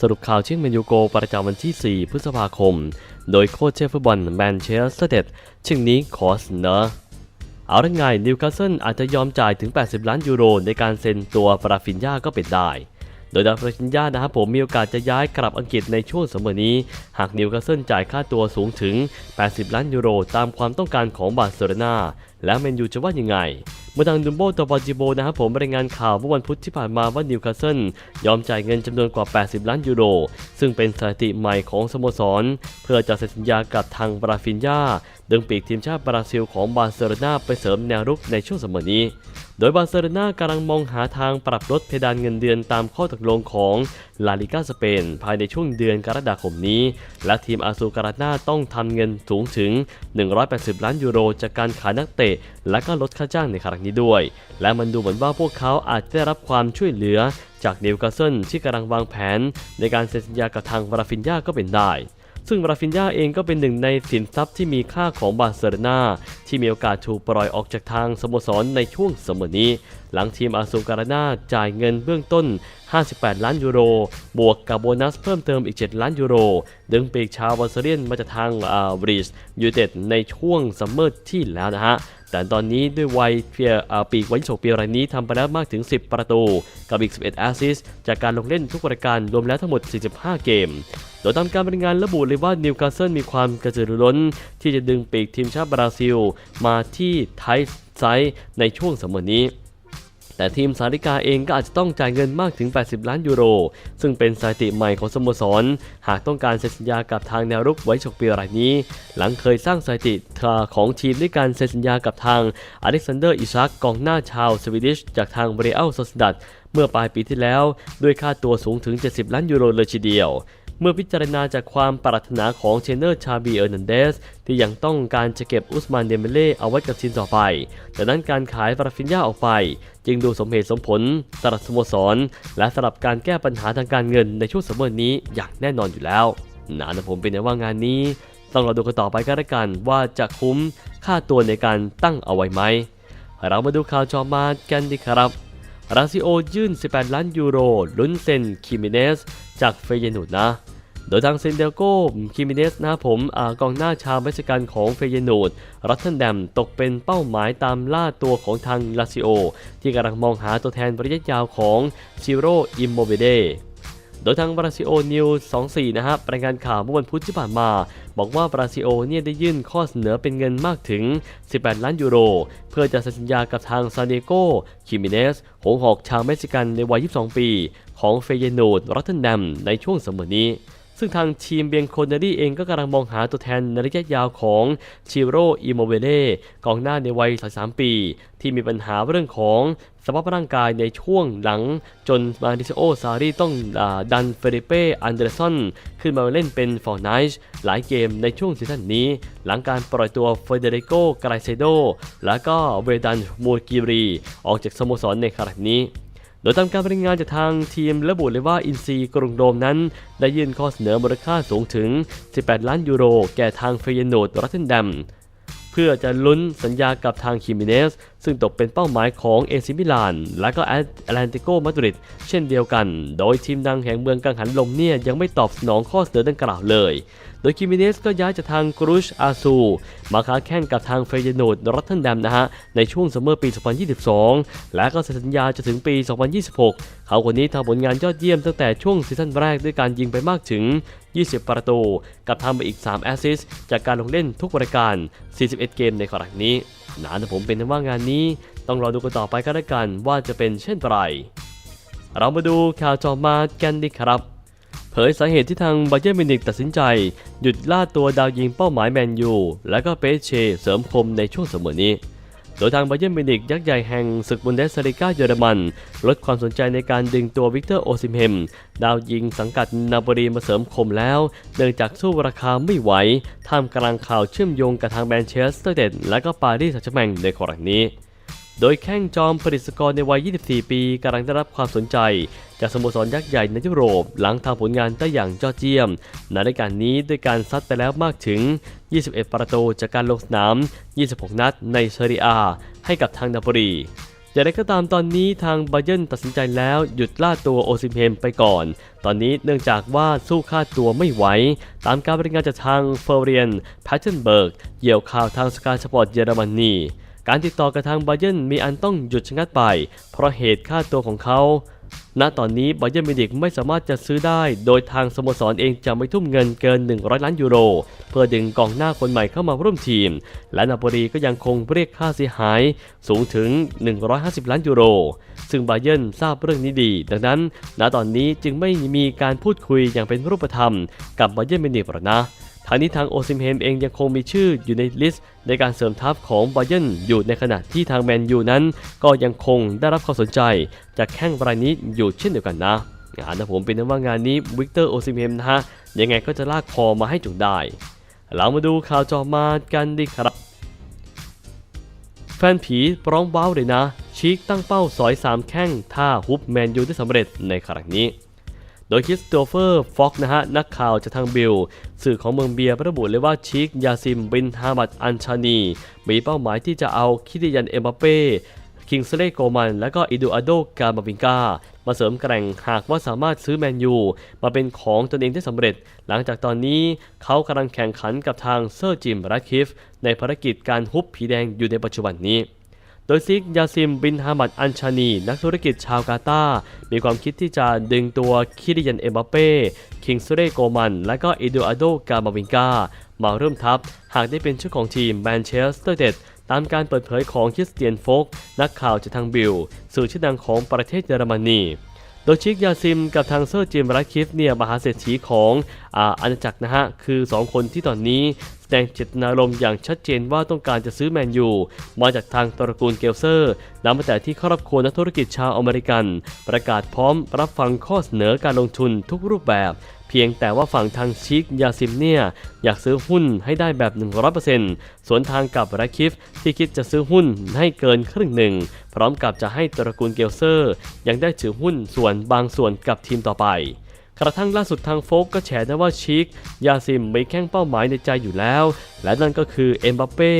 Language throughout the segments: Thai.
สรุปข่าวเชียงแมนยูโกประจำวันที่ 4 พฤษภาคม โดยโค้ชเชฟฟุตบอลแมนเชสเตอร์เดเช่นนี้ขอเสนอเอาละไงนิวคาสเซิลอาจจะยอมจ่ายถึง 80 ล้านยูโร ในการเซ็นตัวปราฟินยาก็เป็นได้ โดยดาวปราฟินยานะครับผมมีโอกาสจะย้ายกลับอังกฤษในช่วงสมัยนี้ หากนิวคาสเซิลจ่ายค่าตัวสูงถึง 80 ล้านยูโร ตามความต้องการของบาร์เซโลนาแล้วแมนยูจะว่ายังไง มื่อทางดุมโบตบอจิโบนะครับผมรายงานข่าวเมื่อวันพุธที่ผ่านมาว่านิวคาสเซิลยอมจ่ายเงินจำนวนกว่า 80 ล้านยูโร ซึ่งเป็นสถิติใหม่ของสโมสร เพื่อจะเซ็นสัญญากับทางบราฟินยา ดึงปีกทีมชาติบราซิลของบาร์เซโลนาไปเสริมแนวรุกในช่วงสมัยนี้ โดยบาร์เซโลนากำลังมองหาทางปรับลดเพดานเงินเดือนตามข้อตกลงของลาลิกาสเปน ภายในช่วงเดือนกรกฎาคมนี้ และทีมอาซูการาน่าต้องทำเงินสูงถึง 180 ล้านยูโร จากการขายนักเตะ และก็ลดค่าจ้างในครั้งนี้ด้วย และมันดูเหมือนว่าพวกเขาอาจจะได้รับความช่วยเหลือจากนิวคาสเซิลที่กำลังวางแผน ในการเซ็นสัญญากับทางบราฟินยาก็เป็นได้ ซึ่งราฟินยาเองก็เป็นหนึ่งในสินทรัพย์ที่มีค่าของบาร์เซโลนาที่มีโอกาสถูกปล่อยออกจากทางสโมสรในช่วงสมอนี้ หลังทีมอาซูการานาจ่ายเงินเบื้องต้น 58 ล้านยูโร บวกกับโบนัสเพิ่มเติมอีก 7 ล้านยูโร ดึงปีกชาวบาร์เซเลียนมาจากทางอาบริสยูเต็ดในช่วงซัมเมอร์ที่แล้วนะฮะแต่ตอนนี้ด้วยวัยเพียอาปีกวัยโฉกปีรายนี้ทำไปแล้วมากถึง 10 ประตู กับอีก 11 แอสซิสจากการลงเล่นทุกรายการรวมแล้วทั้งหมด 45 เกม โดยตามการบรรยายงานระบุเลยว่านิวคาสเซิลมีความกระตือรือร้น ที่จะดึงปีกทีมชาติบราซิล มาที่ไทสไซด์ในช่วงสมัยนี้ แต่ทีมสาริกาเองก็อาจจะต้องจ่ายเงินมากถึง 80 ล้านยูโร ซึ่งเป็นสถิติใหม่ของสโมสร หากต้องการเซ็นสัญญากับทางแนวรุกไว้ฉกปีรายนี้ หลังเคยสร้างสถิติของทีมด้วยการเซ็นสัญญากับทางอเล็กซานเดอร์อิซักกองหน้าชาวสวีดิชจากทางเบรอัลโซสดัดเมื่อปลายปีที่แล้ว ด้วยค่าตัวสูงถึง 70 ล้านยูโรเลยทีเดียว เมื่อพิจารณาจากความปรารถนาของเทรนเนอร์ชาบีเออร์นันเดสที่ยังต้องการจะเก็บอุสมานเดมเบเล่เอาไว้กับทีมต่อไปดังนั้นการขายบราฟินยาออกไป จึงดูสมเหตุสมผลสำหรับสโมสร และสำหรับการแก้ปัญหาทางการเงินในช่วงสมเมอร์นี้อย่างแน่นอนอยู่แล้วนะนะผมเป็นอย่างว่างานนี้ต้องรอดูกันต่อไปกันละกันว่าจะคุ้มค่าตัวในการตั้งเอาไว้ไหม เรามาดูข่าวจอมากันดีครับ ราซิโอยื่น 18 ล้านยูโรลุ้นเซนคิมิเนส จากเฟยนูดนะ โดยทางเซนเดลโกคิมิเนสนะผมอกองหน้าชาวเม็กซิกันของเฟยนูดรัตเทนแดมตกเป็นเป้าหมายตามล่าตัวของทางลาซิโอ ที่กำลังมองหาตัวแทนระยะยาวของซิโรอิมโมเบเด โดยทางบราซิโอนิว24 นะครับรายงานข่าวเมื่อวันพุธที่ผ่านมา บอกว่าบราซิโอเนี่ยได้ยื่นข้อเสนอเป็นเงินมากถึง 18 ล้านยูโร เพื่อจะเซ็นสัญญากับทางซานเดโกคิมิเนส หงหอกชาวเม็กซิกันในวัย 22 ปี ของเฟเยโนดรัตเทนแดมในช่วงเสมอนี้ ซึ่งทางทีมเบียงโคเนรี่เองก็กำลังมองหาตัวแทนในระยะยาวของชิโร่อิโมเวเล่กองหน้าในวัย 33 ปี ที่มีปัญหาเรื่องของสภาพร่างกายในช่วงหลังจนมาดิโอซารีต้องอดันเฟริเป้อันเดอร์สันขึ้นมาเล่นเป็นฟอร์ไนช์หลายเกมในช่วงซีซั่นนี้ หลังการปล่อยตัวเฟเดริโกกราเซโดและก็เวดันมูกิรี ออกจากสโมสรในครั้งนี้ โดยตามการรายงานจากทางทีมระบุเลยว่าอินซีกรุงโดมนั้น ได้ยื่นข้อเสนอมูลค่าสูงถึง 18 ล้านยูโร แก่ทางเฟยโนดรัตเทนแดมเพื่อจะลุ้นสัญญากับทางคิมิเนส ซึ่งตกเป็นเป้าหมายของเอซิมิลาน และก็แอตแลนติโกมาดริดเช่นเดียวกัน โดยทีมดังแห่งเมืองกังหันลมเนี่ยยังไม่ตอบสนองข้อเสนอดังกล่าวเลย ดยคิมิเนสก็ย้ายจากทางกรุชอาซู มาค้าแข่งกับทางเฟยโนดรัตเทนแดมนะฮะ ในช่วงซัมเมอร์ปี 2022 และก็เซ็นสัญญาจะถึงปี 2026 เขาคนนี้ทำผลงานยอดเยี่ยมตั้งแต่ช่วงซีซั่นแรกด้วยการยิงไปมากถึง 20 ประตู กับทำไปอีก 3 แอสซิสต์จากการลงเล่นทุกรายการ 41 เกมในครั้งนี้นาแต่ผมเป็นว่างานนี้ ต้องรอดูกันต่อไปก็แล้วกันว่าจะเป็นเช่นไรเรามาดูข่าวจอมากันดีครับ เผยสาเหตุที่ทางบาเยอร์มิวนิกตัดสินใจ หยุดล่าตัวดาวยิงเป้าหมายแมนยู และก็เปเชเสริมคมในช่วงเสมอนี้ โดยทางบาเยอร์มิวนิกยักษ์ใหญ่แห่งศึกบุนเดสลิก้าเยอรมัน ลดความสนใจในการดึงตัววิกเตอร์โอซิมเฮมดาวยิงสังกัดนาโปลีมาเสริมคมแล้ว เนื่องจากสู้ราคาไม่ไหวท่ามกลางข่าวเชื่อมโยงกับทางแมนเชสเตอร์เดนและก็ปารีสแซงต์แชร์แมงในครั้งนี้ โดยแข้งจอมผลิตสกอร์ในวัย 24 ปีกำลังได้รับความสนใจ จากสโมสรยักษ์ใหญ่ในยุโรป หลังทำผลงานได้อย่างยอดเยี่ยมในรายการนี้ด้วยการซัดไปแล้วมากถึง 21 ประตูจากการลงสนาม 26 นัดในเซเรียอาให้กับทางนาโปลีอย่างไรก็ตามตอนนี้ทางบาเยิร์นตัดสินใจแล้วหยุดล่าตัวโอซิมเฮนไปก่อน ตอนนี้เนื่องจากว่าสู้ค่าตัวไม่ไหว ตามการบริงานจากทางเฟอร์เรียนแพทเทนเบิร์กเหยี่ยวข่าวทางสกายสปอร์ตเยอรมนี การติดต่อกับทางบาเยนมีอันต้องหยุดชะงักไป เพราะเหตุค่าตัวของเขา ณ ตอนนี้บาเยนมิวนิกไม่สามารถจะซื้อได้ โดยทางสโมสรเองจะไม่ทุ่มเงินเกิน 100 ล้านยูโร เพื่อดึงกองหน้าคนใหม่เข้ามาร่วมทีม และนาโปลีก็ยังคงเรียกค่าเสียหายสูงถึง 150 ล้านยูโร ซึ่งบาเยนทราบเรื่องนี้ดี ดังนั้น ณ ตอนนี้จึงไม่มีการพูดคุยอย่างเป็นรูปธรรม กับบาเยนมิวนิกหรอกนะ ทางนี้ทางโอซิมเฮนเองยังคงมีชื่ออยู่ในลิสต์ในการเสริมทัพของบาเยิร์นอยู่ในขณะที่ทางแมนยูนั้น ก็ยังคงได้รับความสนใจ จากแข้งรายนี้อยู่เช่นเดียวกันนะงานนะผมเป็นนักว่างานนี้วิกเตอร์โอซิมเฮนนะฮะยังไงก็จะลากคอมาให้จงได้ เรามาดูข่าวจอมากันดีครับ แฟนผีร้องว้าวเลยนะ ชีกตั้งเป้าสอยสามแข้งท่าฮุบแมนยูได้สำเร็จในครั้งนี้ โดยคริสโตเฟอร์ฟ็อกนะฮะนักข่าวจากทางบิล สื่อของเมืองเบียร์ระบุเลยว่าชิกยาซิมบินฮามัดอันชานี มีเป้าหมายที่จะเอาคิดิยันเอ็มบัปเป้คิงสเลโกมัน และก็อิดูอาโดกาบาวิงกามาเสริมแกร่งหากว่าสามารถซื้อแมนยูมาเป็นของตนเองได้สำเร็จ หลังจากตอนนี้เขากำลังแข่งขันกับทางเซอร์จิมรัดคิฟในภารกิจการฮุบผีแดงอยู่ในปัจจุบันนี้ โดยซิกยาซิมบินฮามัดอันชานี นักธุรกิจชาวกาตาร์มีความคิดที่จะดึงตัวคิริยันเอมบัเป้ คิงซูเรโกมัน และก็อิดูอาโดกาบาวิงกามาเริ่มทัพ หากได้เป็นชื่อของทีมแมนเชสเตอร์เดดตามการเปิดเผยของคริสเตียนโฟก นักข่าวจากทางบิล สื่อชื่อดังของประเทศเยอรมนี โดยชิกยาซิมกับทางเซอร์จิมรัดคลิฟเนี่ยมหาเศรษฐีของอาอาณาจักรนะฮะ คือ 2 คนที่ตอนนี้แสดงเจตนารมณ์อย่างชัดเจนว่าต้องการจะซื้อแมนยูมาจากทางตระกูลเกลเซอร์นับมาแต่ที่ครอบครัวนักธุรกิจชาวอเมริกัน ประกาศพร้อมรับฟังข้อเสนอการลงทุนทุกรูปแบบ เพียงแต่ว่าฝั่งทางชิกยาซิมเนี่ยอยากซื้อหุ้นให้ได้แบบ 100%สวนทางกับรคิฟที่คิดจะซื้อหุ้นให้เกินครึ่งหนึ่ง พร้อมกับจะให้ตระกูลเกลเซอร์ ยังได้ถือหุ้นส่วนบางส่วนกับทีมต่อไปกระทั่งล่าสุดทางโฟกก็แฉได้ว่าชิกยาซิมมีแข้งเป้าหมายในใจอยู่แล้ว และนั่นก็คือเอ็มบัปเป้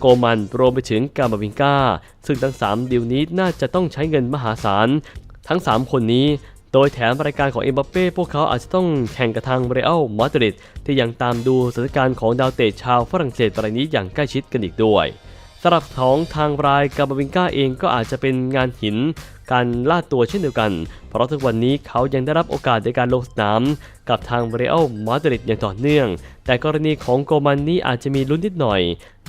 โกมันรวมไปถึงกามาวิงกาซึ่งทั้ง 3 ดีลนี้น่าจะต้องใช้เงินมหาศาล ทั้ง 3 คนนี้ โดยแถมรายการของเอ็มบัปเป้พวกเขาอาจจะต้องแข่งกับทางเรอัลมาดริดที่ยังตามดูสถานการณ์ของดาวเตะชาวฝรั่งเศสรายนี้อย่างใกล้ชิดกันอีกด้วย สำหรับของทางรายกาบาวิงกาเองก็อาจจะเป็นงานหิน การล่าตัวเช่นเดียวกัน เพราะทุกวันนี้เขายังได้รับโอกาสในการลงสนาม กับทางเรอัลมาดริดอย่างต่อเนื่อง แต่กรณีของโกมันนี้อาจจะมีลุ้นนิดหน่อย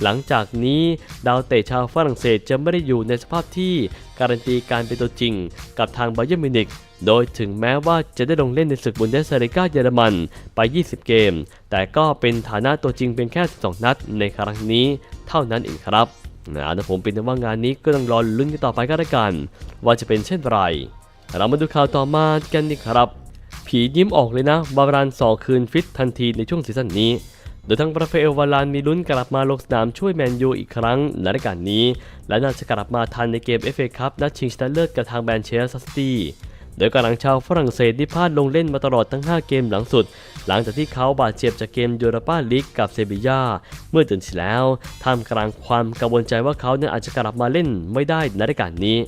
หลังจากนี้ดาวเตะชาวฝรั่งเศสจะไม่ได้อยู่ในสภาพที่การันตีการเป็นตัวจริง กับทางไบเยิร์มิวนิกโดยถึงแม้ว่าจะได้ลงเล่นในศึกบุนเดสเลกาเยอรมันไป 20 เกม แต่ก็เป็นฐานะตัวจริงเพียงแค่ 12 นัดในครั้งนี้เท่านั้นเองครับ นะแต่ผมเป็นว่างานนี้ก็ต้องรอลุ้นกันต่อไปก็แล้วกัน ว่าจะเป็นเช่นไร เรามาดูข่าวต่อมากันดีครับ ผียิ้มออกเลยนะบารานสองคืนฟิตทันทีในช่วงซีซั่นนี้ โดยทั้งราฟาเอลวาลานมีลุ้นกลับมาลงสนามช่วยแมนยูอีกครั้งในรายการนี้ และน่าจะกลับมาทันในเกม FA คัพนัดชิงชนะเลิศกับทางแมนเชสเตอร์ซิตี้ โดยกำลังชาวฝรั่งเศสที่พลาดลงเล่นมาตลอดทั้ง 5 เกมหลังสุด หลังจากที่เขาบาดเจ็บจากเกมยูโรปาลีกกับเซบียาเมื่อเดือนที่แล้วท่ามกลางความกังวลใจว่าเขานั้นอาจจะกลับมาเล่นไม่ได้ในรายการนี้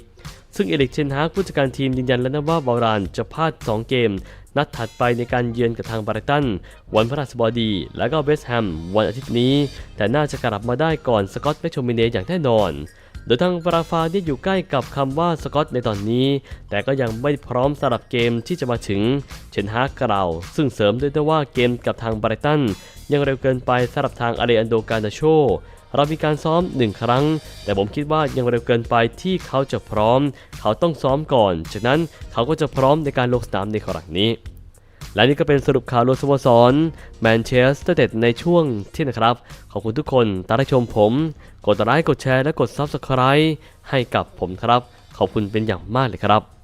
ซึ่งเอริกเชนฮากผู้จัดการทีมยืนยันแล้วนะว่าบารานจะพลาด 2 เกม นัดถัดไปในการเยือนกับทางบาร์ตัน วันพฤหัสบดี และก็เวสต์แฮมวันอาทิตย์นี้ แต่น่าจะกลับมาได้ก่อนสกอตแมชโชมิเนอย่างแน่นอน โดยทางปราฟาที่อยู่ใกล้กับคำว่าสกอตในตอนนี้ แต่ก็ยังไม่พร้อมสำหรับเกมที่จะมาถึง เชนฮากกล่าว ซึ่งเสริมด้วยว่าเกมกับทางบร์ตันยังเร็วเกินไปสำหรับทางอาเรอันโดกานาโชเรามีการซ้อมหนึ่งครั้ง แต่ผมคิดว่ายังเร็วเกินไปที่เขาจะพร้อม เขาต้องซ้อมก่อน จากนั้นเขาก็จะพร้อมในการลงสนามในครั้งนี้ และนี่ก็เป็นสรุปข่าวรวมสโมสรแมนเชสเตอร์เดดในช่วงที่นะครับ ขอบคุณทุกคนตามรับชมผม กดไลค์กดแชร์และกด Subscribe ให้กับผมครับ ขอบคุณเป็นอย่างมากเลยครับ